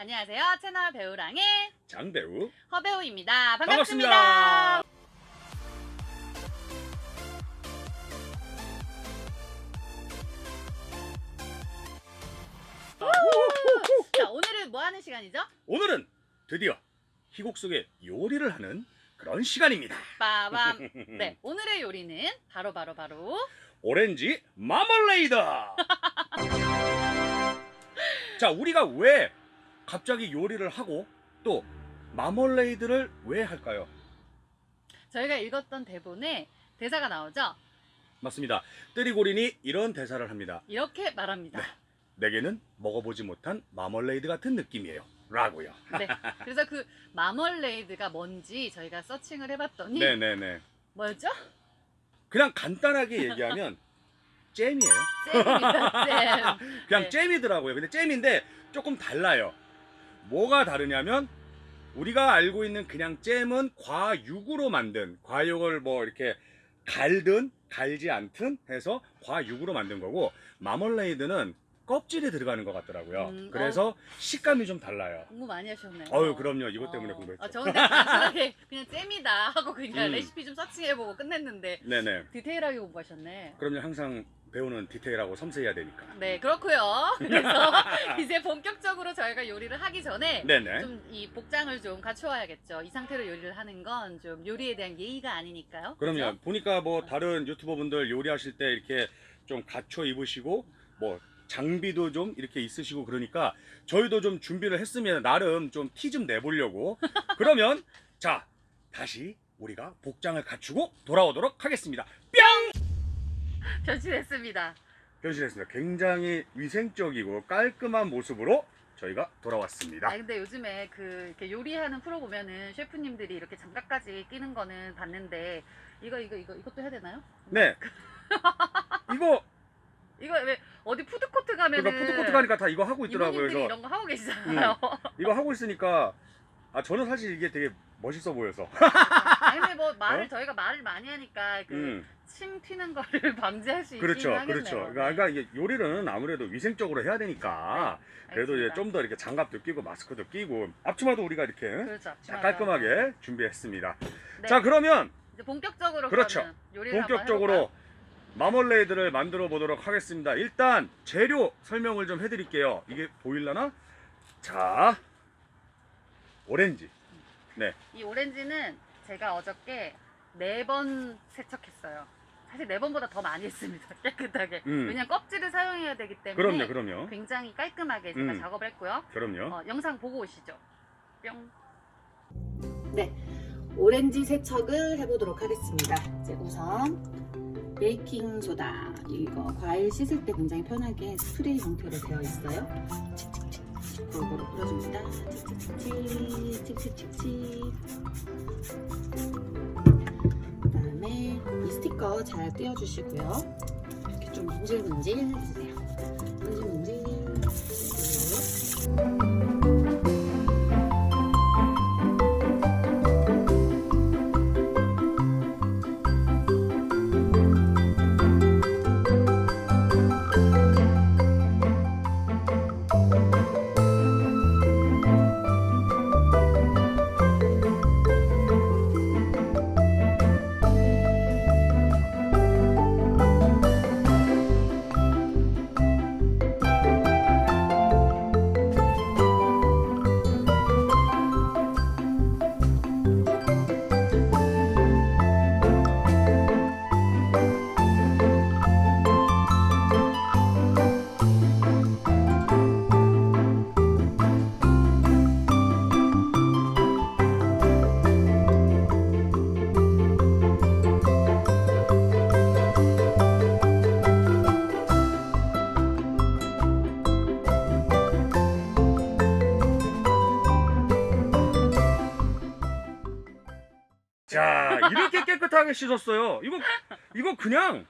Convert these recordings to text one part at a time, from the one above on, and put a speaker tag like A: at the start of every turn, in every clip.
A: 안녕하세요. 채널 배우랑의
B: 장배우
A: 허배우입니다.
B: 반갑습니다.
A: 반갑습니다. 자, 오늘은 뭐 하는 시간이죠?
B: 오늘은 드디어 희곡 속의 요리를 하는 그런 시간입니다.
A: 빠밤. 네, 오늘의 요리는 바로 바로 바로
B: 오렌지 마멀레이드. 자, 우리가 왜 갑자기 요리를 하고 또 마멀레이드를 왜 할까요?
A: 저희가 읽었던 대본에 대사가 나오죠.
B: 맞습니다. 뜨리고린이 이런 대사를 합니다.
A: 이렇게 말합니다.
B: 내게는 먹어보지 못한 마멀레이드 같은 느낌이에요. 라고요.
A: 네. 그래서 그 마멀레이드가 뭔지 저희가 서칭을 해봤더니
B: 네네네.
A: 뭐였죠?
B: 그냥 간단하게 얘기하면 잼이에요.
A: 잼입니다. 잼.
B: 그냥
A: 네.
B: 잼이더라고요. 근데 잼인데 조금 달라요. 뭐가 다르냐면 우리가 알고 있는 그냥 잼은 과육으로 만든 과육을 뭐 이렇게 갈든 갈지 않든 해서 과육으로 만든 거고 마멀레이드는 껍질에 들어가는 것 같더라고요.
A: 음,
B: 그래서 식감이 좀 달라요.
A: 공부 많이 하셨네요.
B: 어유 그럼요. 이것 때문에
A: 어.
B: 공부했죠.
A: 아, 저는 단순하게 그냥 잼이다 하고 그냥
B: 음.
A: 레시피 좀 서칭해보고 끝냈는데
B: 네네.
A: 디테일하게 공부하셨네.
B: 그럼요. 항상 배우는 디테일하고 섬세해야 되니까.
A: 네, 그렇고요. 그래서 이제 본격적으로 저희가 요리를 하기 전에
B: 네네.
A: 좀 이 복장을 좀 갖추어야겠죠. 이 상태로 요리를 하는 건 좀 요리에 대한 예의가 아니니까요.
B: 그럼요.
A: 그죠?
B: 보니까 뭐 다른 유튜버 분들 요리하실 때 이렇게 좀 갖춰 입으시고 뭐 장비도 좀 이렇게 있으시고 그러니까 저희도 좀 준비를 했으면 나름 좀 티 좀 내보려고 그러면 자 다시 우리가 복장을 갖추고 돌아오도록 하겠습니다.
A: 변신했습니다.
B: 변신했습니다. 굉장히 위생적이고 깔끔한 모습으로 저희가 돌아왔습니다.
A: 아 근데 요즘에 그 이렇게 요리하는 프로 보면은 셰프님들이 이렇게 장갑까지 끼는 거는 봤는데 이거 이거 이거 이것도 해야 되나요?
B: 네. 이거
A: 이거 왜 어디 푸드코트 가면은
B: 그러니까 푸드코트 가니까 다 이거 하고 있더라고요.
A: 이모님들이
B: 그래서
A: 이런 거 하고 계시잖아요.
B: 이거 하고 있으니까 아 저는 사실 이게 되게 멋있어 보여서.
A: 아니 근데 뭐 말을
B: 어?
A: 저희가 말을 많이 하니까 그
B: 음.
A: 침 튀는 거를 방지할 수 있긴
B: 그렇죠,
A: 하겠네요.
B: 그렇죠. 그러니까, 그러니까 이게 요리는 아무래도 위생적으로 해야 되니까
A: 네,
B: 그래도 이제
A: 알겠습니다.
B: 좀 더 이렇게 장갑도 끼고 마스크도 끼고 앞치마도 우리가 이렇게
A: 그렇죠.
B: 깔끔하게 준비했습니다.
A: 네,
B: 자 그러면
A: 이제 본격적으로
B: 그렇죠.
A: 그러면 요리를
B: 본격적으로 마멀레이드를 만들어 보도록 하겠습니다. 일단 재료 설명을 좀 해드릴게요. 이게 보일라나? 자 오렌지.
A: 해볼까요? 이 오렌지는 제가 어저께 네 번 세척했어요. 사실 네 번보다 더 많이 했습니다. 깨끗하게.
B: 음.
A: 왜냐면 껍질을 사용해야 되기 때문에
B: 그럼요, 그럼요,
A: 굉장히 깔끔하게 제가
B: 음.
A: 작업을 했고요.
B: 그럼요.
A: 어, 영상 보고 오시죠. 뿅.
C: 네, 오렌지 세척을 해보도록 하겠습니다. 이제 우선 베이킹 소다 이거 과일 씻을 때 굉장히 편하게 스프레이 형태로 되어 있어요. 칙칙칙 골고루 뿌려줍니다. 칙칙칙칙 칙칙칙칙. 그 다음에 이 스티커 잘 떼어주시고요. 이렇게 좀 문질문질 해주세요. 문질문질.
B: 자 이렇게 깨끗하게 씻었어요. 이거 이거 그냥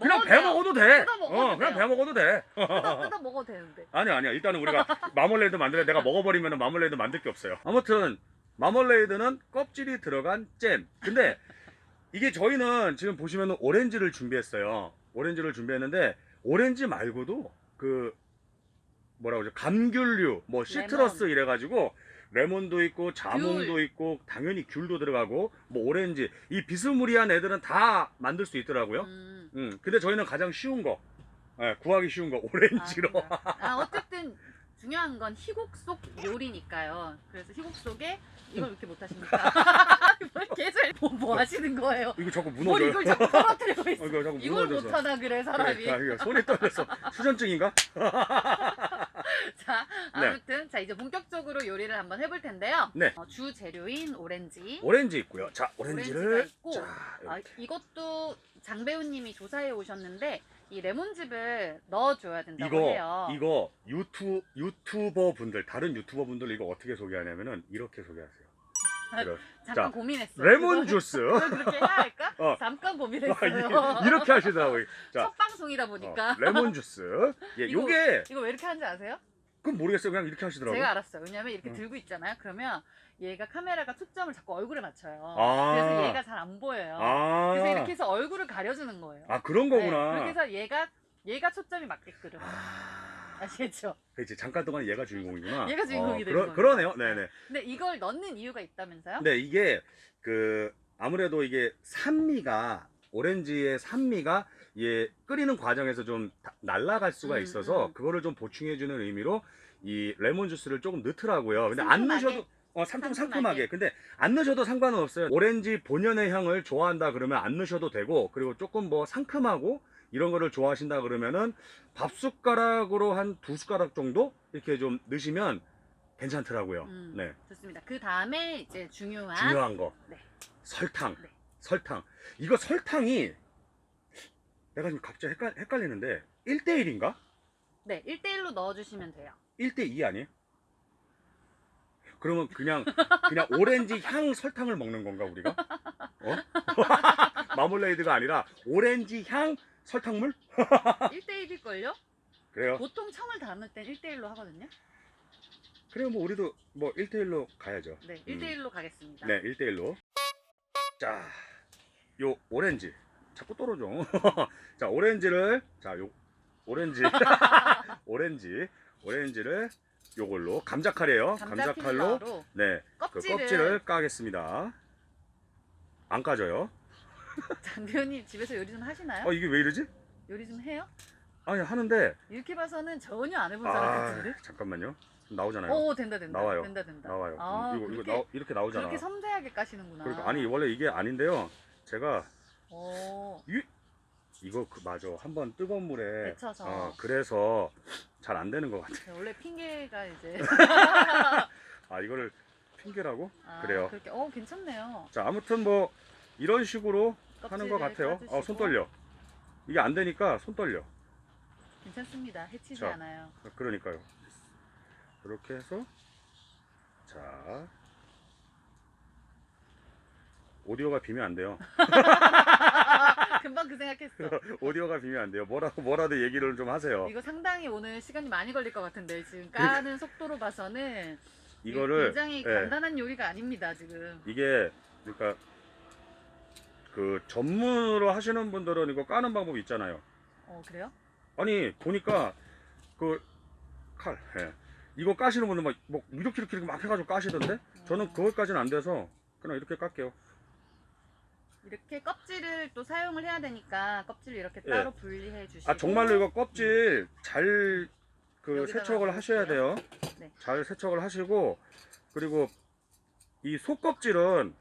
B: 그냥
A: 먹어도
B: 배
A: 돼요.
B: 먹어도 돼.
A: 뜯어 먹어도
B: 어, 그냥
A: 돼요.
B: 배 먹어도 돼.
A: 뜯어, 뜯어 먹어도 되는데.
B: 아니야, 아니야. 일단은 우리가 마멀레이드 만들어 내가 먹어버리면 마멀레이드 만들 게 없어요. 아무튼 마멀레이드는 껍질이 들어간 잼. 근데 이게 저희는 지금 보시면 오렌지를 준비했어요. 오렌지를 준비했는데 오렌지 말고도 그 뭐라고 그러죠? 감귤류, 뭐 시트러스. 이래가지고 레몬도 있고 자몽도
A: 귤.
B: 있고 당연히 귤도 들어가고 뭐 오렌지 이 비스무리한 애들은 다 만들 수 있더라고요.
A: 음.
B: 음, 근데 저희는 가장 쉬운 거, 예, 구하기 쉬운 거 오렌지로.
A: 아? 아, 어쨌든 중요한 건 희곡 속 요리니까요. 그래서 희곡 속에 이걸 왜 이렇게 못하십니까? 뭘 계속 뭐, 뭐 하시는 거예요?
B: 이거 자꾸
A: 뭘
B: 무너져요.
A: 이걸 자꾸 떨어뜨리고
B: 어,
A: 있어.
B: 이거 자꾸
A: 이걸
B: 무너져서.
A: 못하나 그래 사람이.
B: 아, 이거 손이 떨렸어. 수전증인가?
A: 자
B: 네.
A: 아무튼 자 이제 본격적으로 요리를 한번 해볼 텐데요.
B: 네.
A: 어, 주 재료인 오렌지.
B: 오렌지 있고요. 자, 오렌지를
A: 있고,
B: 자,
A: 아,
B: 이렇게.
A: 이것도 장 배우님이 조사해 오셨는데 이 레몬즙을 넣어줘야 된다고
B: 이거
A: 해요.
B: 이거 유튜 유튜버 분들 다른 유튜버 분들 이거 어떻게 소개하냐면은 이렇게 소개하세요. 이렇게.
A: 잠깐
B: 자,
A: 고민했어요.
B: 레몬 주스.
A: 그걸 그렇게 해야 할까?
B: 어.
A: 잠깐
B: 아,
A: 고민했어요.
B: 이- 이렇게 하시더라고요. 자,
A: 첫 방송이다 보니까
B: 어, 레몬 주스. 예,
A: 이거-
B: 요게
A: 이거 왜 이렇게 하는지 아세요?
B: 그건 모르겠어요. 그냥 이렇게 하시더라고요.
A: 제가 알았어요. 왜냐면 이렇게
B: 어.
A: 들고 있잖아요. 그러면 얘가 카메라가 초점을 자꾸 얼굴에 맞춰요.
B: 아.
A: 그래서 얘가 잘 안 보여요.
B: 아,
A: 그래서 이렇게 해서 얼굴을 가려주는 거예요.
B: 아 그런
A: 네,
B: 거구나.
A: 그렇게 해서 얘가 얘가 초점이 맞게끔
B: 아,
A: 아시겠죠?
B: 그렇지 잠깐 동안 얘가 주인공이구나.
A: 얘가 주인공이
B: 어,
A: 되는
B: 그러,
A: 거예요.
B: 그러네요. 네네.
A: 근데 이걸 넣는 이유가 있다면서요?
B: 근데 이게 그 아무래도 이게 산미가 오렌지의 산미가 예 끓이는 과정에서 좀 다- 날아갈 수가
A: 음,
B: 있어서
A: 음.
B: 그거를 좀 보충해주는 의미로 이 레몬 주스를 조금 넣더라고요. 근데 안
A: 상큼하게?
B: 넣으셔도 어, 상- 좀
A: 상큼하게.
B: 상큼하게. 근데 안 넣으셔도 상관은 없어요. 오렌지 본연의 향을 좋아한다 그러면 안 넣으셔도 되고 그리고 조금 뭐 상큼하고 이런 거를 좋아하신다 그러면은 밥 숟가락으로 한 두 숟가락 정도 이렇게 좀 넣으시면 괜찮더라고요.
A: 음.
B: 네.
A: 좋습니다. 그 다음에 이제 중요한
B: 중요한 거.
A: 네.
B: 설탕.
A: 네.
B: 설탕. 이거 설탕이 내가 지금 갑자기 헷갈, 헷갈리는데 1대1인가?
A: 네 1대1로 넣어주시면 돼요.
B: 1대2 아니에요? 그러면 그냥 그냥 오렌지 향 설탕을 먹는 건가 우리가? 어? 마몰레이드가 아니라 오렌지 향 설탕물?
A: 1대1일걸요?
B: 그래요.
A: 보통 청을 담을 땐 1대1로 하거든요.
B: 그래요. 뭐 우리도 뭐 1대1로 가야죠.
A: 네 1대1로 가겠습니다.
B: 네, 1대1로. 자, 요 오렌지. 자꾸 떨어져. 자, 오렌지를 자, 요 오렌지. 오렌지. 오렌지를 요걸로 감자 칼이에요.
A: 감자
B: 감자 칼로
A: 필러로
B: 네. 그
A: 껍질을,
B: 껍질을 까겠습니다. 안 까져요.
A: 장배우님 집에서 요리 좀 하시나요?
B: 어, 이게 왜 이러지?
A: 요리 좀 해요?
B: 아니, 하는데
A: 이렇게 봐서는 전혀 안 해본 사람
B: 아,
A: 같은데?
B: 잠깐만요. 나오잖아요.
A: 오 된다 된다
B: 나와요.
A: 된다 된다
B: 나와요.
A: 아,
B: 이거 이거
A: 그렇게,
B: 나, 이렇게 나오잖아.
A: 그렇게 섬세하게 까시는구나
B: 그러니까 아니, 원래 이게 아닌데요. 제가
A: 오,
B: 이거 그 맞아. 한번 뜨거운 물에
A: 데쳐서.
B: 어, 그래서 잘 안 되는 것 같아.
A: 네, 원래 핑계가 이제
B: 아 이거를 핑계라고?
A: 아,
B: 그래요.
A: 그렇게 어 괜찮네요
B: 자 아무튼 뭐 이런 식으로 하는 것 같아요. 어, 손 떨려. 이게 안 되니까 손 떨려.
A: 괜찮습니다 해치지
B: 자.
A: 않아요
B: 그러니까요. 이렇게 해서 자 오디오가 비면 안 돼요.
A: 금방 그 생각했어
B: 오디오가 비면 안 돼요. 뭐라고 뭐라도 얘기를 좀 하세요.
A: 이거 상당히 오늘 시간이 많이 걸릴 것 같은데 지금 까는 속도로 봐서는
B: 이거를
A: 굉장히
B: 예.
A: 간단한 요리가 아닙니다 지금
B: 이게 그러니까 그 전문으로 하시는 분들은 이거 까는 방법이 있잖아요.
A: 어 그래요?
B: 아니 보니까 그 칼, 예. 이거 까시는 분들 막, 뭐 이렇게 이렇게 이렇게 막 해가지고 까시던데 저는 그것까지는 안 돼서 그냥 이렇게 깎게요.
A: 이렇게 껍질을 또 사용을 해야 되니까 껍질을 이렇게
B: 예.
A: 따로 분리해 주시고
B: 아 정말로 이거 껍질 잘 그
A: 여기다가
B: 세척을 하셔야 돼요.
A: 네.
B: 잘 세척을 하시고 그리고 이 속껍질은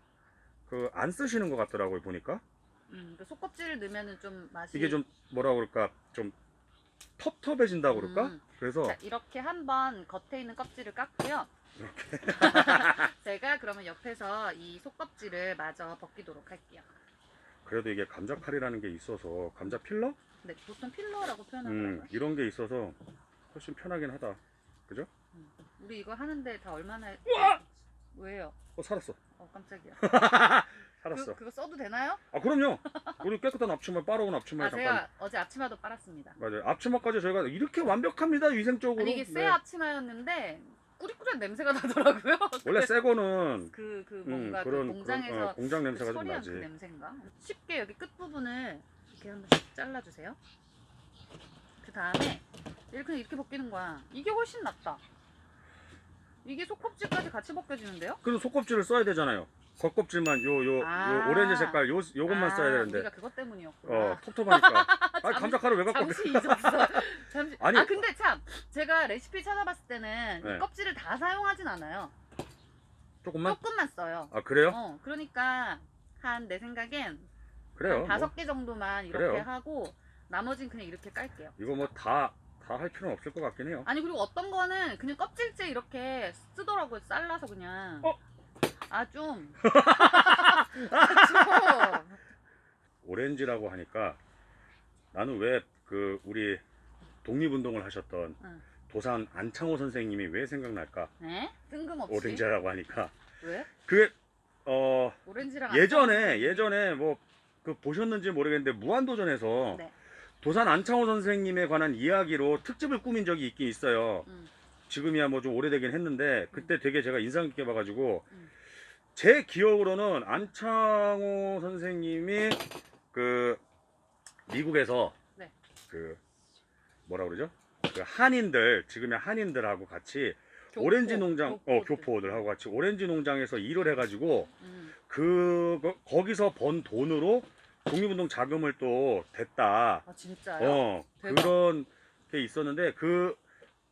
B: 그 안 쓰시는 것 같더라고요 보니까
A: 음, 그 속껍질을 넣으면은 좀 맛이
B: 이게 좀 뭐라 그럴까 좀 텁텁해진다고 그럴까
A: 음.
B: 그래서
A: 자, 이렇게 한번 겉에 있는 껍질을 깎고요. 제가 그러면 옆에서 이 속껍질을 마저 벗기도록 할게요.
B: 그래도 이게 감자 칼이라는 게 있어서 감자 필러
A: 네, 보통 필러라고
B: 음,
A: 표현하더라고요.
B: 이런 게 있어서 훨씬 편하긴 하다. 그죠?
A: 음. 우리 이거 하는데 다 얼마나 왜요?
B: 어, 살았어.
A: 어 깜짝이야.
B: 살았어.
A: 그, 그거 써도 되나요?
B: 아, 그럼요. 우리 깨끗한 앞치마, 빨아온 앞치마
A: 아
B: 잠깐.
A: 제가 어제 앞치마도 빨았습니다.
B: 맞아요. 앞치마까지 저희가 이렇게 완벽합니다. 위생적으로.
A: 아니 이게 새
B: 네.
A: 앞치마였는데 꾸리꾸리한 냄새가 나더라고요.
B: 원래 새 거는
A: 그, 그
B: 음,
A: 뭔가
B: 그런
A: 그 공장에서
B: 그런, 어, 공장 냄새가 좀
A: 처리한
B: 나지.
A: 그 냄새인가? 쉽게 여기 끝 부분을 이렇게 한번 씩 잘라주세요. 그 다음에 이렇게 이렇게 벗기는 거야. 이게 훨씬 낫다. 이게 속껍질까지 같이 벗겨지는데요?
B: 그럼 속껍질을 써야 되잖아요. 겉껍질만 요요
A: 아.
B: 오렌지 색깔 요 요것만
A: 아,
B: 써야 되는데.
A: 우리가 그것 때문이었구나.
B: 어 텁텁하니까. 아
A: 잠시-
B: 감자카를 왜 갖고
A: 잠시 잊었어. 잠시.
B: 아니.
A: 아 근데 참 제가 레시피 찾아봤을 때는
B: 네.
A: 이 껍질을 다 사용하진 않아요.
B: 조금만?
A: 조금만 써요.
B: 아 그래요?
A: 어 그러니까 한 내 생각엔
B: 그래요. 뭐.
A: 다섯 개 정도만 이렇게
B: 그래요.
A: 하고 나머지는 그냥 이렇게 깔게요.
B: 이거 뭐 다 다 할 필요는 없을 것 같긴 해요.
A: 아니 그리고 어떤 거는 그냥 껍질째 이렇게 쓰더라고요. 잘라서 그냥.
B: 어?
A: 아 좀. 아 좀.
B: 오렌지라고 하니까 나는 왜 그 우리 독립운동을 하셨던
A: 응.
B: 도산 안창호 선생님이 왜 생각날까?
A: 네? 뜬금없이.
B: 오렌지라고 하니까
A: 왜?
B: 그 어,
A: 오렌지랑
B: 예전에 예전에 뭐 그 보셨는지 모르겠는데 무한도전에서
A: 네.
B: 도산 안창호 선생님에 관한 이야기로 특집을 꾸민 적이 있긴 있어요.
A: 음.
B: 지금이야 뭐 좀 오래되긴 했는데 그때 되게 제가 인상 깊게 봐가지고
A: 음.
B: 제 기억으로는 안창호 선생님이 그 미국에서
A: 네.
B: 그 뭐라 그러죠? 그 한인들 지금의 한인들하고 같이
A: 교포,
B: 오렌지 농장 어
A: 교포들.
B: 교포들하고 같이 오렌지 농장에서 일을 해가지고
A: 음.
B: 그 거- 거기서 번 돈으로 독립운동 자금을 또 댔다.
A: 아 진짜요?
B: 어
A: 대박.
B: 그런 게 있었는데 그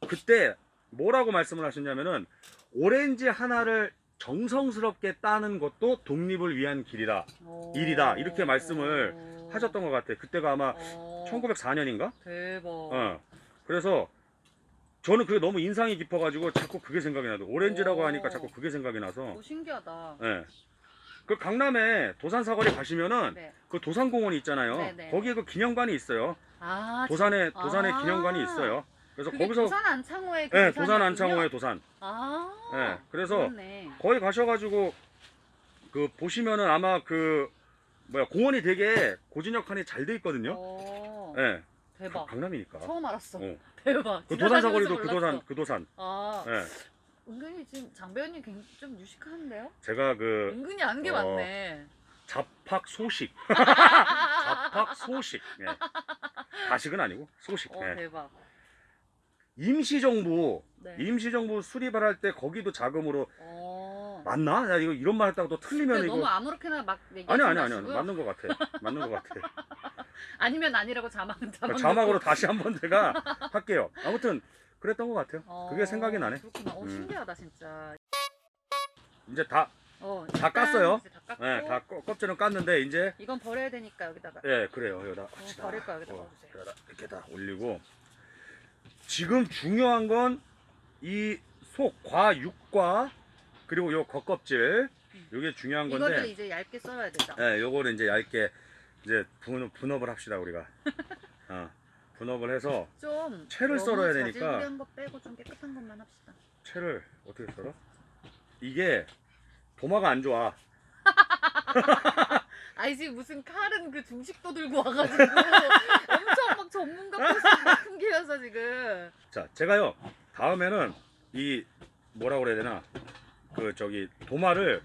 B: 그때 뭐라고 말씀을 하셨냐면은 오렌지 하나를 정성스럽게 따는 것도 독립을 위한 길이다
A: 오.
B: 일이다. 이렇게 말씀을
A: 오.
B: 하셨던 것 같아. 그때가 아마
A: 어.
B: 1904년인가?
A: 대박.
B: 어. 그래서 저는 그게 너무 인상이 깊어가지고 자꾸 그게 생각이 나도 오렌지라고
A: 오.
B: 하니까 자꾸 그게 생각이 나서
A: 오, 신기하다.
B: 예. 그 강남에 도산 사거리 가시면은
A: 네.
B: 그 도산공원이 있잖아요.
A: 네 네.
B: 거기에 그 기념관이 있어요.
A: 아,
B: 도산에
A: 진-
B: 도산에
A: 아.
B: 기념관이 있어요. 그래서
A: 그게
B: 거기서
A: 도산 안창호의 그
B: 예,
A: 도산이었군요?
B: 도산 안창호의 도산.
A: 아.
B: 예. 그래서
A: 그렇네.
B: 거기 가셔가지고 그 보시면은 아마 그 뭐야 공원이 되게 고진역한이 잘 돼 있거든요.
A: 오,
B: 예.
A: 대박.
B: 강남이니까.
A: 처음 알았어.
B: 어.
A: 대박.
B: 그 도산 사거리도
A: 지나다니면서
B: 그
A: 몰랐어.
B: 도산 그 도산.
A: 아,
B: 예.
A: 은근히 지금 장 배우님 굉장히 좀 유식한데요?
B: 제가 그
A: 은근히 아는 게
B: 어,
A: 많네.
B: 잡학 소식. 잡학 소식. 예. 가식은 아니고 소식.
A: 어,
B: 예.
A: 대박.
B: 임시정부
A: 네.
B: 임시정부 수립을 할 때 거기도 자금으로
A: 어.
B: 맞나? 나 이거 이런 말 했다가 또 틀리면
A: 근데
B: 이거
A: 너무 아무렇게나 막 얘기하지
B: 아니 아니 아니
A: 마시고요.
B: 맞는 것 같아. 맞는 것 같아.
A: 아니면 아니라고 자막 자막
B: 자막으로
A: 넣고.
B: 다시 한번 제가 할게요. 아무튼 그랬던 것 같아요.
A: 어,
B: 그게 생각이 나네.
A: 그렇구나. 어,
B: 음.
A: 신기하다 진짜.
B: 이제 다
A: 어,
B: 다
A: 일단
B: 깠어요.
A: 이제 다 깠고.
B: 예, 다 껍- 껍질은 깠는데 이제
A: 이건 버려야 되니까 여기다가.
B: 예, 그래요. 여기다 합시다.
A: 버릴 거야, 여기다
B: 어,
A: 넣어주세요.
B: 여기다 이렇게 다 올리고 지금 중요한 건 이 속, 과, 육과 그리고 요 겉껍질
A: 음.
B: 요게 중요한
A: 이거를
B: 건데
A: 이제 얇게 썰어야 되죠.
B: 예, 요거를 이제 얇게 이제 분, 분업을 합시다 우리가. 어, 분업을 해서
A: 좀
B: 채를
A: 너무
B: 썰어야 되니까.
A: 거 빼고 좀 깨끗한 것만 합시다.
B: 채를 어떻게 썰어? 이게 도마가 안 좋아.
A: 아니지 무슨 칼은 그 중식도 들고 와가지고 엄청 막 전문가 포스 풍기면서 지금.
B: 자, 제가요 다음에는 이 뭐라 그래야 되나 그 저기 도마를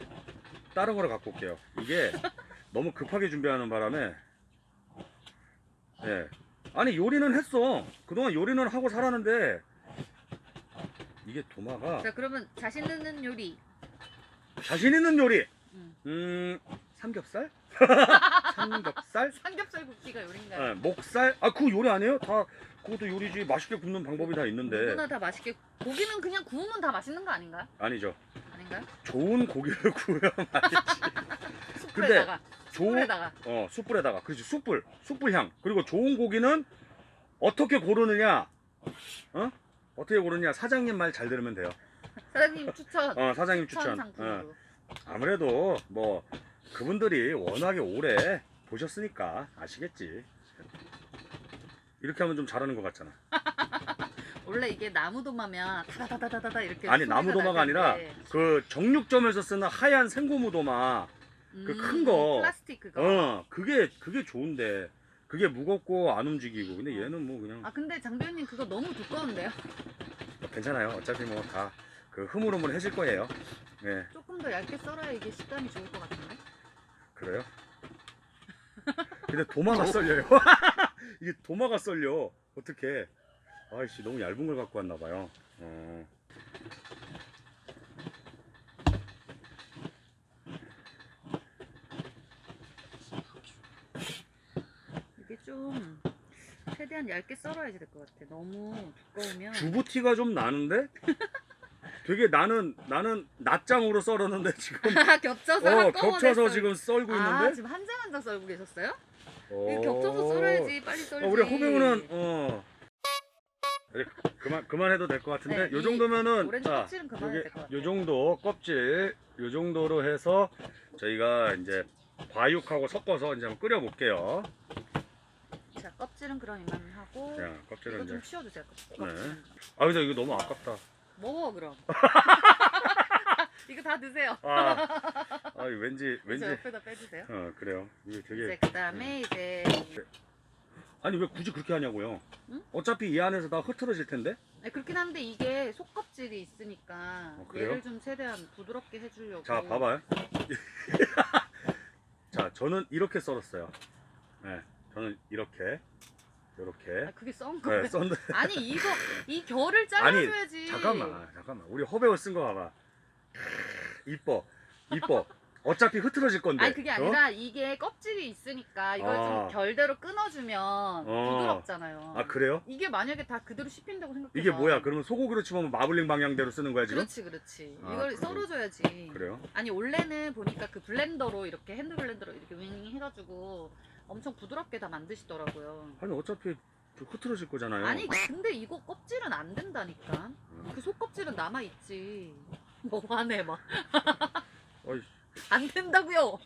B: 다른 거로 갖고 올게요. 이게 너무 급하게 준비하는 바람에 예 아니 요리는 했어. 그동안 요리는 하고 살았는데 이게 도마가
A: 자 그러면 자신 있는 요리.
B: 자신 있는 요리.
A: 음.
B: 음 삼겹살? 삼겹살?
A: 삼겹살 굽기가 요리인가요?
B: 예, 목살? 아 그거 요리 아니에요? 다 그것도 요리지 맛있게 굽는 방법이 다 있는데
A: 누구나 다 맛있게 고기는 그냥 구우면 다 맛있는 거 아닌가요?
B: 아니죠.
A: 아닌가요?
B: 좋은 고기를 구우면 맛있지.
A: 숯불에다가
B: 좋은
A: 숯불에다가.
B: 어 숯불에다가. 그렇지. 숯불. 숯불 향. 그리고 좋은 고기는 어떻게 고르느냐? 어? 어떻게 고르느냐? 사장님 말 잘 들으면 돼요.
A: 사장님 추천.
B: 어 사장님
A: 추천
B: 어,
A: 상품으로.
B: 아무래도 뭐 그분들이 워낙에 오래 보셨으니까 아시겠지. 이렇게 하면 좀 잘하는 것 같잖아.
A: 원래 이게 나무 도마면 다다다다다다 이렇게
B: 아니
A: 소리가
B: 나무 도마가 아니라 그 정육점에서 쓰는 하얀 생고무 도마 그
A: 음,
B: 큰 거.
A: 플라스틱 그거
B: 어 그게 그게 좋은데 그게 무겁고 안 움직이고 근데 얘는 뭐 그냥
A: 아 근데 장배우님 그거 너무 두꺼운데요?
B: 괜찮아요. 어차피 뭐 다 그 흐물흐물해질 거예요. 예,
A: 조금 더 얇게 썰어야 이게 식감이 좋을 것 같은데
B: 그래요. 근데 도마가 썰려요. 이게 도마가 썰려. 어떻게? 아이씨 너무 얇은 걸 갖고 왔나 봐요. 어.
A: 좀 최대한 얇게 썰어야지 될 것 같아. 너무 두꺼우면
B: 주부티가 좀 나는데? 되게 나는 나는 낱장으로 썰었는데 지금
A: 아, 겹쳐서
B: 어
A: 한꺼번에
B: 겹쳐서
A: 썰-
B: 지금 썰고
A: 아
B: 있는데.
A: 지금 한 장 한 장 썰고 계셨어요?
B: 어.
A: 이거 겹쳐서 썰어야지 빨리 썰지.
B: 어, 우리 호병우는 어 그래, 그만 그만해도 될 것 같은데
A: 네,
B: 요
A: 이
B: 정도면은
A: 오렌지
B: 자
A: 껍질은 그만해도
B: 요게
A: 될것 같아요.
B: 요 정도 껍질 요 정도로 해서 저희가 이제 과육하고 섞어서 이제 한번 끓여 볼게요.
A: 자 껍질은 그럼 이만 하고
B: 자
A: 이거
B: 껍질은
A: 좀
B: 이제
A: 치워주세요.
B: 네.
A: 껍질은.
B: 아 근데 이거 너무 아깝다.
A: 먹어 그럼. 이거 다 드세요.
B: 아, 아 왠지
A: 왠지
B: 왠지
A: 옆에다 빼주세요.
B: 어 그래요. 이게
A: 이제
B: 되게
A: 그 다음에 이제
B: 아니 왜 굳이 그렇게 하냐고요.
A: 응?
B: 어차피 이 안에서 다 흐트러질 텐데.
A: 아니, 그렇긴 한데 이게 속껍질이 있으니까
B: 어, 그래요?
A: 얘를 좀 최대한 부드럽게 해주려고.
B: 자 봐봐요. 자 저는 이렇게 썰었어요. 네, 저는 이렇게 이렇게
A: 아, 그게 썬 거예요.
B: 네, 썬
A: 아니 이거 이 결을
B: 아니,
A: 잘라줘야지.
B: 잠깐만 잠깐만 우리 허배우 쓴 거 봐봐. 이뻐 이뻐. 어차피 흐트러질 건데.
A: 아니 그게
B: 어?
A: 아니라 이게 껍질이 있으니까 이걸
B: 아.
A: 좀 결대로 끊어주면 부드럽잖아요.
B: 아 그래요?
A: 이게 만약에 다 그대로 씹힌다고 생각해봐.
B: 이게 뭐야? 그러면 소고기로 치면 마블링 방향대로 쓰는 거야 지금?
A: 그렇지 그렇지.
B: 아,
A: 이걸
B: 그래.
A: 썰어줘야지.
B: 그래요?
A: 아니 원래는 보니까 그 블렌더로 이렇게 핸드 블렌더로 이렇게 윙 해가지고 엄청 부드럽게 다 만드시더라고요.
B: 아니 어차피 그 흐트러질 거잖아요.
A: 아니 근데 이거 껍질은 안 된다니까. 그 속껍질은 남아 있지. 뭐 화내 막.
B: 어이,
A: 안 된다고요.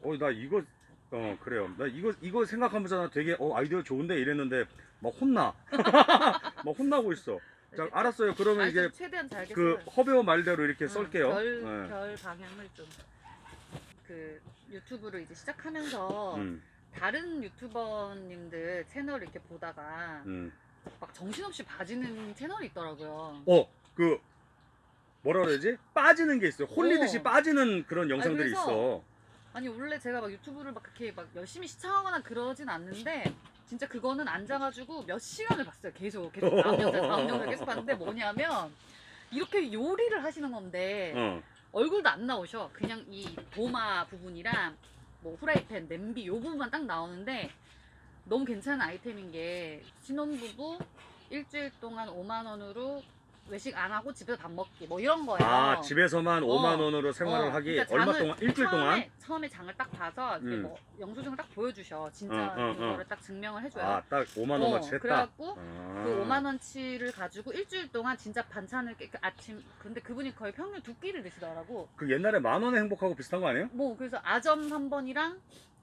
B: 어, 나 이거, 어, 그래요. 나 이거, 이거 생각하면서 나 되게, 어, 아이디어 좋은데 이랬는데, 막 혼나. 막 혼나고 있어. 자, 알았어요. 그러면
A: 아니,
B: 이제
A: 좀 최대한
B: 그
A: 썰어요.
B: 허배우 말대로 이렇게
A: 응,
B: 썰게요.
A: 별,
B: 네.
A: 별 방향을 좀 그 유튜브를 이제 시작하면서
B: 음,
A: 다른 유튜버님들 채널 이렇게 보다가
B: 음.
A: 막 정신없이 봐지는 채널이 있더라고요.
B: 어, 그, 뭐라 그러지? 빠지는 게 있어요. 홀리듯이
A: 어.
B: 빠지는 그런 영상들이
A: 그래서
B: 있어.
A: 아니 원래 제가 막 유튜브를 막 그렇게 막 열심히 시청하거나 그러진 않는데 진짜 그거는 앉아가지고 몇 시간을 봤어요. 계속 계속 다음 영상 다음 영상 계속 봤는데 뭐냐면 이렇게 요리를 하시는 건데
B: 어,
A: 얼굴도 안 나오셔. 그냥 이 도마 부분이랑 뭐 후라이팬, 냄비 요 부분만 딱 나오는데 너무 괜찮은 아이템인 게 신혼부부 일주일 동안 5만 원으로 외식 안 하고 집에서 밥 먹기 뭐 이런 거예요.
B: 아, 집에서만
A: 어.
B: 5만 원으로 생활을
A: 어,
B: 하기
A: 그러니까
B: 얼마
A: 장을
B: 동안? 일주일 동안?
A: 처음에, 처음에 장을 딱 봐서 이게
B: 음.
A: 뭐 영수증을 딱 보여주셔. 진짜
B: 어, 어, 어.
A: 그거를 딱 증명을 해줘요.
B: 아, 딱 5만 원어치 했다.
A: 그래갖고
B: 아.
A: 그 5만 원치를 가지고 일주일 동안 진짜 반찬을 깨- 그 아침 근데 그분이 거의 평균 두 끼를 드시더라고.
B: 그 옛날에 만 원의 행복하고 비슷한 거 아니에요?
A: 뭐 그래서 아점 한 번이랑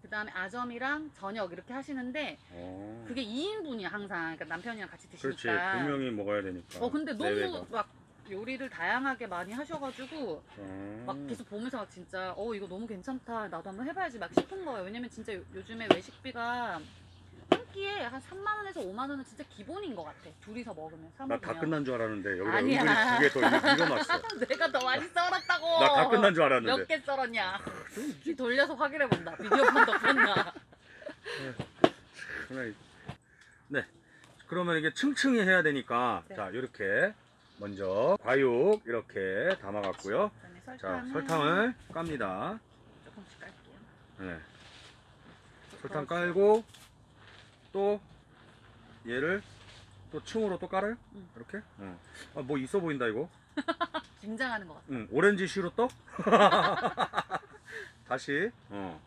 A: 그 다음에 아점이랑 저녁 이렇게 하시는데
B: 어.
A: 그게 2인분이야 항상. 그러니까 남편이랑 같이
B: 그렇지
A: 드시니까.
B: 두 명이 먹어야 되니까
A: 어 근데 너무
B: 내외가.
A: 막 요리를 다양하게 많이 하셔가지고
B: 어.
A: 막 계속 보면서 막 진짜 어 이거 너무 괜찮다 나도 한번 해봐야지 막 싶은 거예요 왜냐면 진짜 요, 요즘에 외식비가 한 끼에 한 3만 원에서 5만 원은 진짜 기본인 것 같아. 둘이서 먹으면.
B: 사나다
A: 먹으면.
B: 끝난 줄 알았는데 여기다
A: 아니야.
B: 은근히 두개더 익어놨어.
A: 내가 더 많이 썰었다고.
B: 나 다 끝난 줄
A: 몇
B: 알았는데.
A: 개 썰었냐. 이 돌려서 확인해 본다. 켰나.
B: 그래. 네. 그러면 이게 층층이 해야 되니까
A: 네.
B: 자 이렇게 먼저 과육 이렇게 담아갔고요.
A: 그다음에
B: 자
A: 설탕은
B: 설탕을 깝니다.
A: 조금씩 깔게요.
B: 네. 설탕 깔고 또 얘를 또 층으로 또 깔아요
A: 응.
B: 이렇게 어. 아, 뭐 있어 보인다 이거
A: 긴장하는 것 같아
B: 응, 오렌지 시루떡? 다시. 어.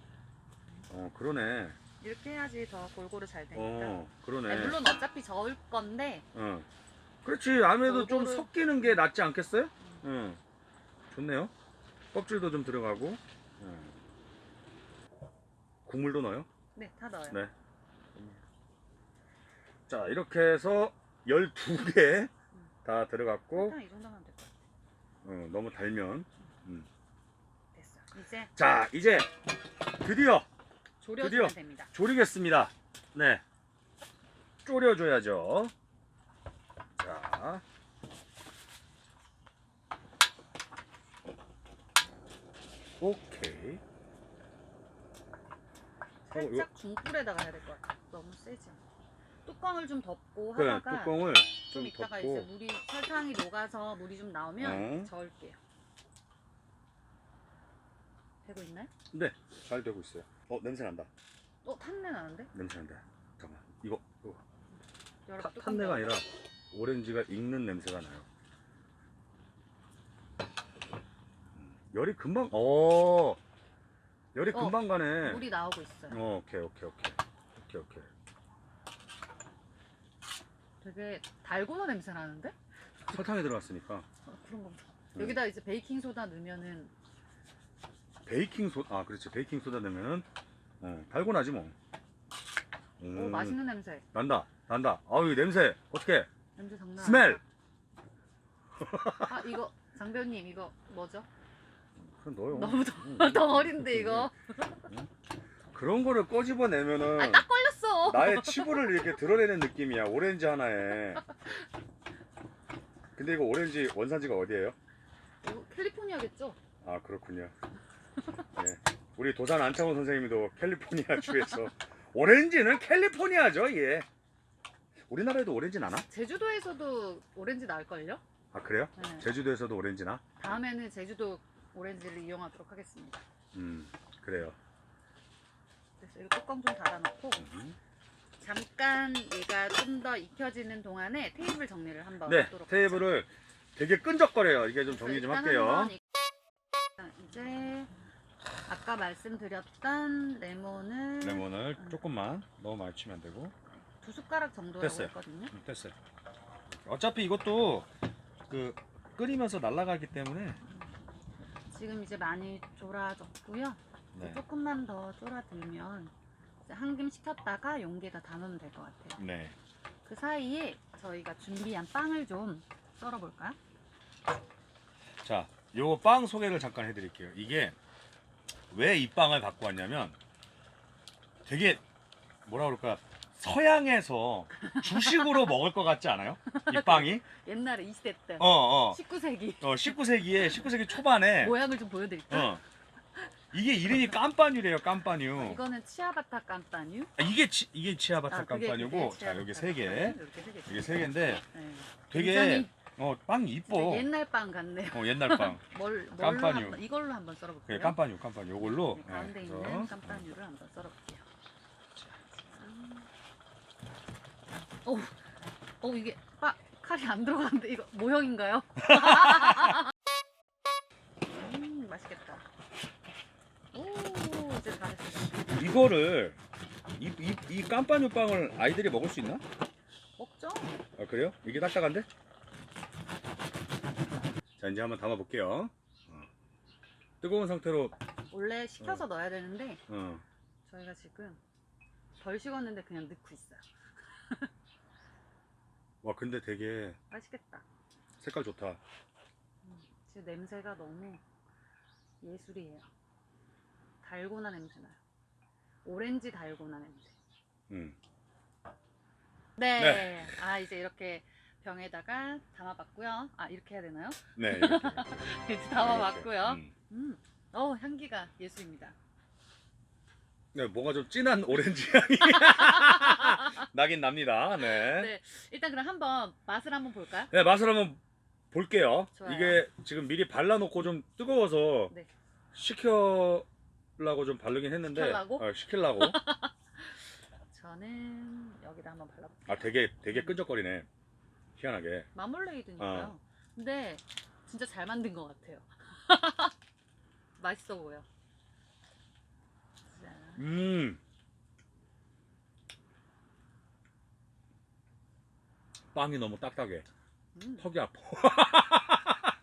B: 어, 그러네.
A: 이렇게 해야지 더 골고루 잘 되니까
B: 어, 그러네.
A: 아니, 물론 어차피 저을 건데
B: 어. 그렇지. 아무래도 좀
A: 골고루-
B: 섞이는 게 낫지 않겠어요? 응. 좋네요. 껍질도 좀 들어가고. 응. 국물도 넣어요?
A: 네 다 넣어요
B: 네. 자, 이렇게 해서 12개 다 들어갔고,
A: 설탕 이 정도면 될 것 같아
B: 어, 너무 달면.
A: 됐어 이제
B: 자, 이제 드디어
A: 졸여주면
B: 드디어.
A: 됩니다
B: 졸이겠습니다. 네. 졸여줘야죠. 자. 오케이. 어,
A: 살짝 중불에다가 해야 될 것 같아. 너무 세지. 않아. 뚜껑을 좀 덮고
B: 그래
A: 하다가
B: 뚜껑을
A: 좀
B: 좀
A: 이따가
B: 덮고
A: 이제 물이 설탕이 녹아서 물이 좀 나오면
B: 어.
A: 저을게요. 되고 있나요?
B: 잘 되고 있어요. 어 냄새 난다.
A: 어 탄내 나는데?
B: 냄새 난다. 잠깐만 이거 이거 타-
A: 뚜껑
B: 탄내가. 아니라 오렌지가 익는 냄새가 나요. 음, 열이 금방 어 열이
A: 어,
B: 금방 가네.
A: 물이 나오고 있어요.
B: 어, 오케이 오케이 오케이 오케이 오케이.
A: 되게 달고나 냄새 나는데?
B: 설탕이 들어갔으니까
A: 어, 그런 거.
B: 음.
A: 여기다 이제 베이킹 소다 넣으면은
B: 베이킹 소아 그렇지 베이킹 소다 넣으면 어, 달고나지 뭐.
A: 오
B: 음,
A: 맛있는 냄새.
B: 난다 난다. 아유 냄새 어떻게?
A: 냄새 장난
B: 스멜.
A: 아 이거 장 배우님 이거 뭐죠?
B: 그럼 넣어요.
A: 너무
B: 음.
A: 더 어린데 이거.
B: 그런 거를 꼬집어 내면은
A: 아 딱 렸어.
B: 나의 치부를 이렇게 드러내는 느낌이야 오렌지 하나에. 근데 이거 오렌지 원산지가 어디예요?
A: 이거 캘리포니아겠죠?
B: 아 그렇군요. 예. 우리 도산 안창호 선생님도 캘리포니아 주에서 오렌지는 캘리포니아죠, 예. 우리나라에도 오렌지 나나?
A: 제주도에서도 오렌지 나을걸요?
B: 아 그래요?
A: 네.
B: 제주도에서도 오렌지 나?
A: 다음에는 제주도 오렌지를 이용하도록 하겠습니다.
B: 음 그래요.
A: 그래서 이거 뚜껑 좀 닫아놓고
B: 음.
A: 잠깐 얘가 좀 더 익혀지는 동안에 테이블 정리를 한번
B: 네
A: 하도록
B: 테이블을 되게 끈적거려요. 이게 좀. 정리 좀
A: 일단
B: 할게요.
A: 한번 이- 자, 이제 아까 말씀드렸던 레몬을
B: 레몬을 조금만 너무 많이 치면 안 되고
A: 두 숟가락 정도
B: 됐어요.
A: 넣었거든요.
B: 음, 됐어요. 어차피 이것도 그 끓이면서 날아가기 때문에
A: 지금 이제 많이 졸아졌고요.
B: 네.
A: 조금만 더 졸아들면 이제 한김 식혔다가 용기에다 담으면 될 것 같아요.
B: 네.
A: 그 사이에 저희가 준비한 빵을 좀 썰어볼까요?
B: 자, 요빵 소개를 잠깐 해드릴게요. 이게 왜 이 빵을 갖고 왔냐면 되게 뭐라 그럴까 서양에서 주식으로 먹을 것 같지 않아요? 이 빵이?
A: 옛날에 20대 때
B: 어, 어.
A: 19세기
B: 어 19세기에 19세기 초반에
A: 모양을 좀 보여드릴까요?
B: 어. 이게 이름이 깜빠뉴래요, 깜빠뉴.
A: 이거는 치아바타 깜빠뉴.
B: 아, 이게 치, 이게 치아바타
A: 아, 그게
B: 깜빠뉴고
A: 그게
B: 자, 여기 세 개.
A: 깜빠뉴. 이렇게 세 개.
B: 이게 세 개인데
A: 네.
B: 되게
A: 굉장히
B: 어, 빵 이뻐.
A: 진짜 옛날 빵 같네요.
B: 어, 옛날 빵.
A: 뭘, 뭘로
B: 깜빠뉴.
A: 한번, 이걸로 한번 썰어볼게요.
B: 그래, 깜빠뉴, 깜빠뉴. 요걸로.
A: 네, 가운데
B: 예,
A: 있는
B: 그래서,
A: 깜빠뉴를 한번 썰어볼게요. 어, 어 이게 빠, 칼이 안 들어가는데 이거 모형인가요? 음 맛있겠다. 오 이제 잘했어.
B: 어, 이거를 이, 이, 이 깜빠뉴 빵을 아이들이 먹을 수 있나?
A: 먹죠?
B: 아 그래요? 이게 딱딱한데? 자 이제 한번 담아 볼게요. 어. 뜨거운 상태로
A: 원래 식혀서 넣어야 되는데
B: 어.
A: 저희가 지금 덜 식었는데 그냥 넣고 있어요.
B: 와 근데 되게
A: 맛있겠다.
B: 색깔 좋다.
A: 음, 지금 냄새가 너무 예술이에요. 달고나 냄새 나요. 오렌지 달고나 냄새.
B: 음.
A: 네.
B: 네.
A: 아 이제 이렇게 병에다가 담아봤고요. 아 이렇게 해야 되나요?
B: 네. 이렇게.
A: 이제 담아봤고요.
B: 음.
A: 음. 어 향기가 예술입니다.
B: 네, 뭔가 좀 진한 오렌지 향이 나긴 납니다. 네.
A: 네. 일단 그럼 한번 맛을 한번 볼까요?
B: 네, 맛을 한번 볼게요.
A: 좋아요.
B: 이게 지금 미리 발라놓고 좀 뜨거워서
A: 네.
B: 식혀 라고 좀 바르긴 했는데
A: 식혀라고?
B: 어, 식히려고
A: 저는 여기다 한번 발라볼게요.
B: 아 되게 되게 끈적거리네 희한하게
A: 마몰레이드니까요.
B: 어.
A: 근데 진짜 잘 만든 것 같아요. 맛있어 보여. 자,
B: 음 빵이 너무 딱딱해
A: 음,
B: 턱이 아파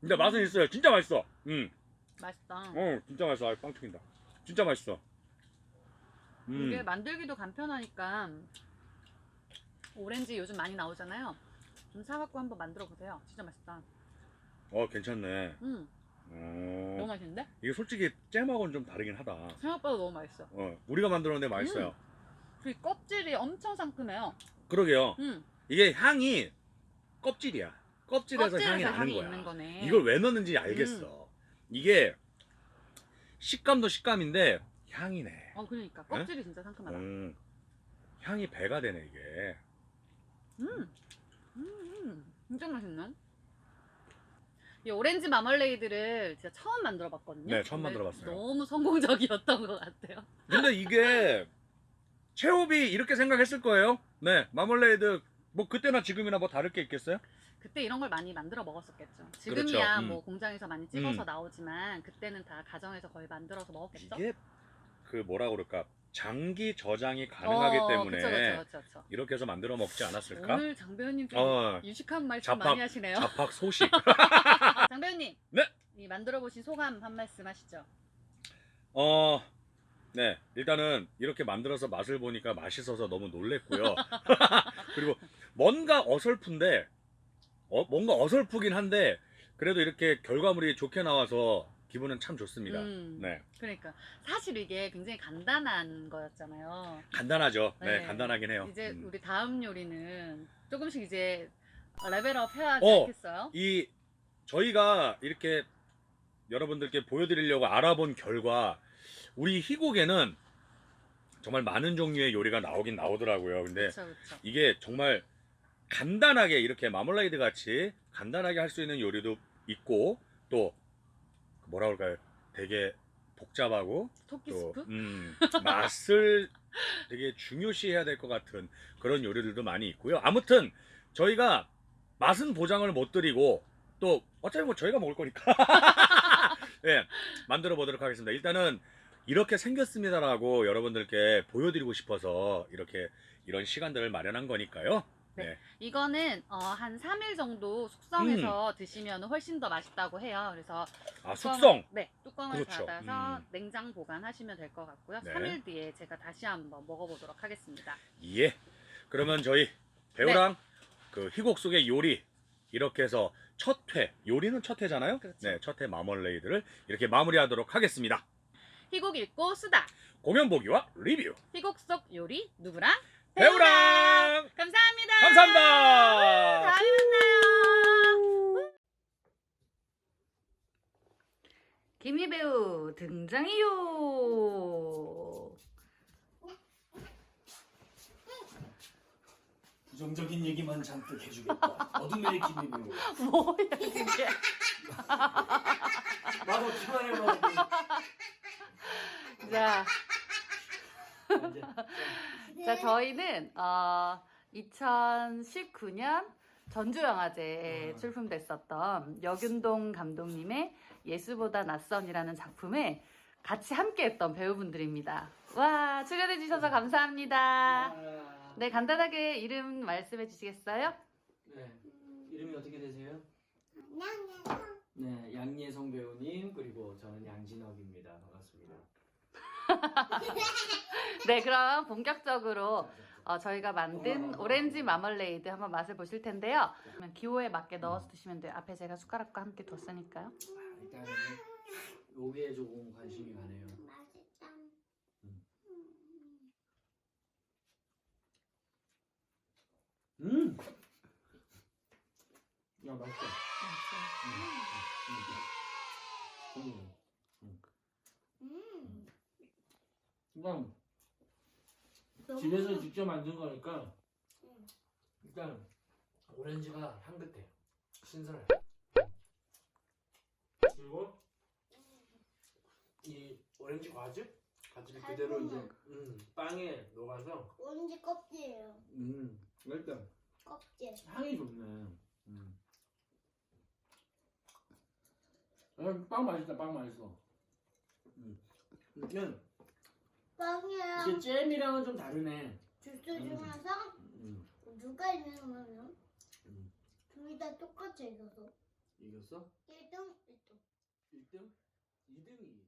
B: 근데 맛은 있어요 진짜 맛있어 음.
A: 맛있다.
B: 어 진짜 맛있어 아, 빵 튀긴다 진짜 맛있어
A: 이게
B: 음.
A: 만들기도 간편하니까 오렌지 요즘 많이 나오잖아요. 좀 사갖고 한번 만들어 보세요. 진짜 맛있다.
B: 어 괜찮네
A: 음,
B: 어,
A: 너무 맛있는데?
B: 이게 솔직히 잼하고는 좀 다르긴 하다
A: 생각보다 너무 맛있어.
B: 어, 우리가 만들었는데 맛있어요
A: 그리고 껍질이 엄청 상큼해요.
B: 그러게요
A: 음,
B: 이게 향이 껍질이야 껍질에서,
A: 껍질에서
B: 향이 나는 거야
A: 있는 거네. 음.
B: 이걸 왜 넣는지 알겠어 이게 식감도 식감인데 향이네
A: 어, 그러니까 껍질이 진짜 상큼하다.
B: 음. 향이 배가 되네 이게.
A: 음, 음, 음, 진짜 맛있네. 이 오렌지 마멀레이드를 진짜 처음 만들어봤거든요.
B: 네, 처음
A: 근데
B: 만들어봤어요.
A: 너무 성공적이었던 것 같아요.
B: 근데 이게 체홉이 이렇게 생각했을 거예요. 네, 마멀레이드 뭐 그때나 지금이나 뭐 다를 게 있겠어요?
A: 그때 이런 걸 많이 만들어 먹었었겠죠. 지금이야
B: 그렇죠. 음.
A: 뭐 공장에서 많이 찍어서
B: 음.
A: 나오지만 그때는 다 가정에서 거의 만들어서 먹었겠죠.
B: 이게 그 뭐라 그럴까 장기 저장이 가능하기
A: 어,
B: 때문에
A: 그쵸, 그쵸, 그쵸, 그쵸.
B: 이렇게 해서 만들어 먹지 않았을까?
A: 오늘 장 배우님 좀
B: 어,
A: 유식한 말씀
B: 자팍,
A: 많이 하시네요.
B: 자팍 소식.
A: 장 배우님.
B: 네.
A: 이 만들어 보신 소감 한 말씀 하시죠.
B: 어, 네. 일단은 이렇게 만들어서 맛을 보니까 맛있어서 너무 놀랬고요. 그리고 뭔가 어설픈데, 어, 뭔가 어설프긴 한데, 그래도 이렇게 결과물이 좋게 나와서 기분은 참 좋습니다.
A: 음.
B: 네.
A: 그러니까 사실 이게 굉장히 간단한 거였잖아요.
B: 간단하죠. 네,
A: 네.
B: 간단하긴 해요.
A: 이제
B: 음.
A: 우리 다음 요리는 조금씩 이제 레벨업 해야 하지
B: 어.
A: 않겠어요?
B: 이, 저희가 이렇게 여러분들께 보여드리려고 알아본 결과, 우리 희곡에는 정말 많은 종류의 요리가 나오긴 나오더라고요. 근데
A: 그렇죠, 그렇죠.
B: 이게 정말 간단하게 이렇게 마멀라이드 같이 간단하게 할 수 있는 요리도 있고 또 뭐라 그럴까요? 되게 복잡하고
A: 토끼
B: 또
A: 스프?
B: 음, 맛을 되게 중요시해야 될 것 같은 그런 요리들도 많이 있고요. 아무튼 저희가 맛은 보장을 못 드리고 또 어차피 뭐 저희가 먹을 거니까 예 만들어 보도록 하겠습니다. 일단은 이렇게 생겼습니다라고 여러분들께 보여드리고 싶어서 이렇게 이런 시간들을 마련한 거니까요.
A: 이거는 어, 한 3일 정도
B: 음.
A: 숙성해서 드시면 훨씬 더 맛있다고 해요. 그래서
B: 아 숙성.
A: 네, 뚜껑을
B: 그렇죠.
A: 닫아서
B: 음.
A: 냉장 보관하시면 될 것 같고요.
B: 네.
A: 3일 뒤에 제가 다시 한번 먹어보도록 하겠습니다.
B: 예. 그러면 저희 배우랑
A: 네.
B: 그 희곡 속의 요리 이렇게 해서 첫 회, 요리는 첫 회잖아요.
A: 그렇죠.
B: 네, 첫 회 마멀레이드를 이렇게 마무리하도록 하겠습니다.
A: 희곡 읽고 쓰다.
B: 공연 보기와 리뷰.
A: 희곡 속 요리 누구랑?
B: 배우랑
A: 감사합니다.
B: 감사합니다.
A: 다음에 만나요. 김희 배우 등장이요.
D: 부정적인 얘기만 잔뜩 해주겠다. 어둠의 기미로.
A: 뭐야 이게?
D: 나도 기만해가지고.
A: 자,
D: 이제
A: 자 저희는 어, 2019년 전주영화제에
D: 음.
A: 출품됐었던 여균동 감독님의 예수보다 낯선이라는 작품에 같이 함께했던 배우분들입니다. 와 출연해 주셔서 감사합니다.
D: 아,
A: 네 간단하게 이름 말씀해 주시겠어요?
D: 네. 이름이 어떻게 되세요? 네, 양예성 배우님 그리고 저는 양진혁입니다. 반갑습니다.
A: 네 그럼 본격적으로. 어, 저희가 만든 오렌지 마멀레이드 한번 맛을 보실 텐데요. 그러면 기호에 맞게 넣어서 드시면 돼요. 앞에 제가 숟가락과 함께 뒀으니까요.
D: 아, 요게 조금 관심이 가네요. 음. 야 맛있다. 일단 집에서 직접 만든 거니까 일단 오렌지가 향긋해 신선해 그리고 이 오렌지 과즙 과즙이 그대로 이제 음, 빵에 녹아서
E: 오렌지 껍질이에요.
D: 음 일단
E: 껍질.
D: 향이 좋네 음. 아, 빵 맛있다 빵 맛있어 음. 이게
E: 빵이랑
D: 이게 잼이랑은 좀 다르네
E: 주스 중에서
D: 음.
E: 누가 이기면
D: 음.
E: 둘 다 똑같이 이겨서
D: 이겼어?
E: 1등 1등.
D: 1등? 2등이 있지
E: 음, 1등 1등.
D: 모두가 1등인 세상이